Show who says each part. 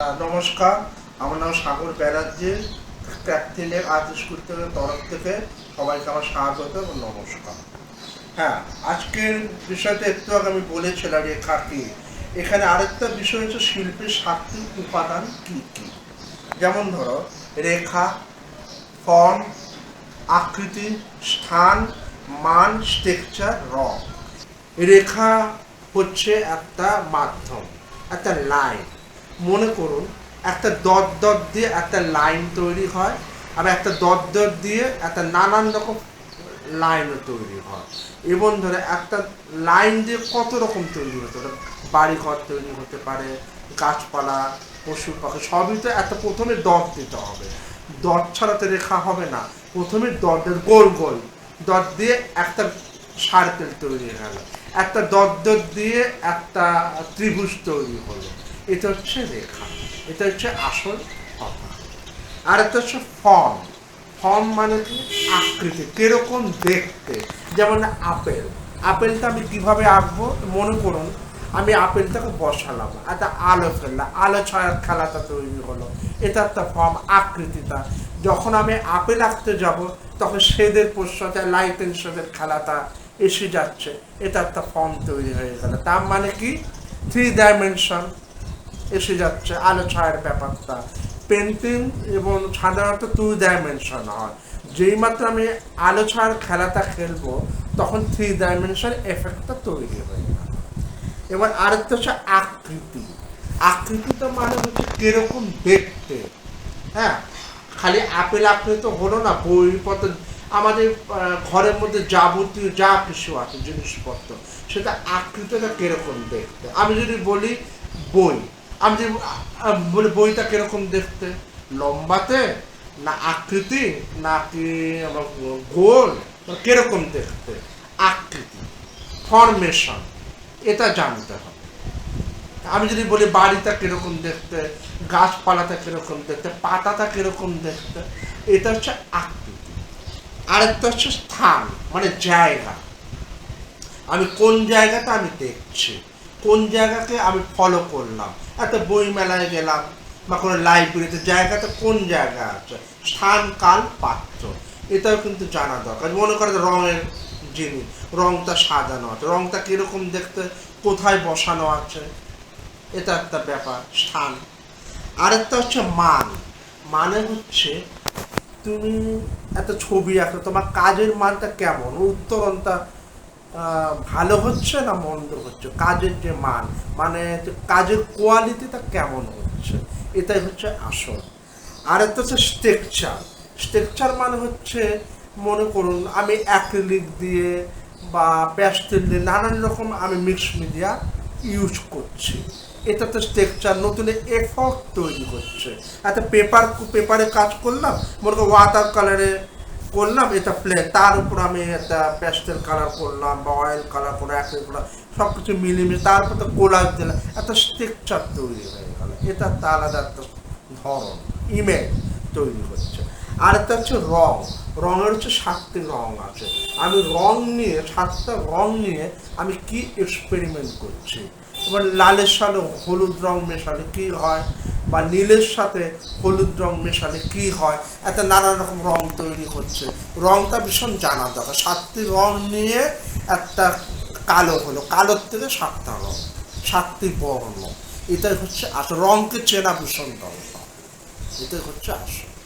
Speaker 1: নমস্কার। আমার নাম সাগর ব্যানার্জি। ক্যাপ্টেনের আর্ট স্কুল থেকে তরফ থেকে সবাইকে আমার স্বাগত এবং নমস্কার। হ্যাঁ আজকের বিষয়টা একটু আগে আমি বলেছিলাম রেখা কি এখানে আরেকটা বিষয় হচ্ছে শিল্পের সাতটি উপাদান কি কি? যেমন ধরো, রেখা, ফর্ম, আকৃতি, স্থান, মান স্ট্রাকচার রং। রেখা হচ্ছে একটা মাধ্যম, একটা লাইন মনে করুন, একটা দত দত দিয়ে একটা লাইন তৈরি হয় আর একটা দত দত দিয়ে একটা নানান রকম লাইনও তৈরি হয়। এবং ধরে একটা লাইন দিয়ে কত রকম তৈরি হতে পারে? বাড়িঘর তৈরি হতে পারে, গাছপালা, পশু পাখি, সবই তো একটা প্রথমে দর দিতে হবে। দর ছাড়া তো রেখা হবে না। প্রথমে দতের গোল গোল, দর দিয়ে একটা সার্কেল তৈরি গেল একটা দত দত দিয়ে একটা ত্রিভুজ তৈরি হলো। এটা হচ্ছে রেখা, এটা হচ্ছে আসল কথা। আর একটা হচ্ছে ফর্ম। ফর্ম মানে কি? আকৃতি, কীরকম দেখতে। যেমন আপেল। আপেলটা আমি কীভাবে আঁকবো? মনে করুন, আমি আপেলটাকে বসালাম, একটা আলো ফেললাম, আলো ছায়ার খেলাটা তৈরি হলো। এটা একটা ফর্ম, আকৃতিটা। যখন আমি আপেল আঁকতে যাব, তখন সেদের পোষাতে লাইট এন্ড শেডের খেলাটা এসে যাচ্ছে। এটা একটা ফর্ম তৈরি হয়ে গেল। তার মানে কি? থ্রি ডাইমেনশন এসে যাচ্ছে, আলো ছায়ার ব্যাপারটা। পেন্টিং এবং সাধারণত টু ডাইমেনশন হয়। যেই মাত্র আমি আলো ছায়ার খেলাটা খেলব, তখন থ্রি ডাইমেনশন এফেক্টটা তৈরি হয়ে। গেল এবার আরেকটা হচ্ছে আকৃতি। আকৃতিটা মানে হচ্ছে কীরকম দেখতে। হ্যাঁ খালি আপেল আকৃতি তো হলো না বইপত্র আমাদের ঘরের মধ্যে যাবতীয় যা কিছু আছে, জিনিসপত্র, সেটা আকৃতিটা কীরকম দেখতে? আমি যদি বলি বই আমি আহ, বলি বইটা কীরকম দেখতে? লম্বাতে না আকৃতি নাকি আমার গোল? কীরকম দেখতে? আকৃতি ফরমেশন এটা জানতে হবে। আমি যদি বলি বাড়িটা কীরকম দেখতে গাছপালাটা কীরকম দেখতে পাতাটা কীরকম দেখতে এটা হচ্ছে আকৃতি। আরেকটা হচ্ছে স্থান মানে জায়গা। আমি কোন জায়গাটা আমি দেখছি? কোন জায়গাকে আমি ফলো করলাম? একটা বই মেলায় গেলাম বা কোনো লাইব্রেরিতে জায়গাটা কোন জায়গা আছে? স্থান, কাল, পাত্র। এটাও কিন্তু জানা দরকার। মনে করেন রঙের জিনিস, রংটা সাজানো আছে। রংটা কীরকম দেখতে? কোথায় বসানো আছে? এটা একটা ব্যাপার, স্থান। আরেকটা হচ্ছে মান। মানে হচ্ছে তুমি একটা ছবি আঁকো তোমার কাজের মানটা কেমন? উত্তরণটা ভালো হচ্ছে না মন্দ হচ্ছে? কাজের যে মান মানে কাজের কোয়ালিটিটা কেমন হচ্ছে? এটাই হচ্ছে আসল। আর একটা হচ্ছে স্ট্রাকচার স্ট্রেকচার মানে হচ্ছে, মনে করুন, আমি অ্যাক্রিলিক দিয়ে বা প্যাস্টেল দিয়ে নানান রকম আমি মিক্স মিডিয়া ইউজ করছি। এটাতে স্ট্রেকচার নতুন এফর্ট তৈরি হচ্ছে। একটা পেপার পেপারে কাজ করলাম, মনে করো ওয়াটার কালারে করলাম, এটা প্লেন তার উপর আমি একটা প্যাস্টেল কালার করলাম বা অয়েল কালার করে অ্যাক্রিলিক করলাম সব কিছু মিলিয়ে তারপর তো কোলার দিলাম একটা স্ট্রাকচার তৈরি হয়ে গেল। এটা একটা আলাদা একটা ধরন ইমেজ তৈরি হচ্ছে। আর একটা হচ্ছে রং। রঙের হচ্ছে সাতটি রং আছে। আমি রং নিয়ে, সাতটা রং নিয়ে আমি কি এক্সপেরিমেন্ট করছি? এবার লালের সাথে হলুদ রং মেশালে কী হয়? বা নীলের সাথে হলুদ রং মেশালে কি হয়? একটা নানা রকম রং তৈরি হচ্ছে। রংটা ভীষণ জানা দরকার। সাতটি রং নিয়ে একটা কালো হলো। কালোর থেকে সাতটা রং। সাতটি বর্ণ। এটাই হচ্ছে আসল রংকে চেনা ভীষণ দরকার। এটাই হচ্ছে আসল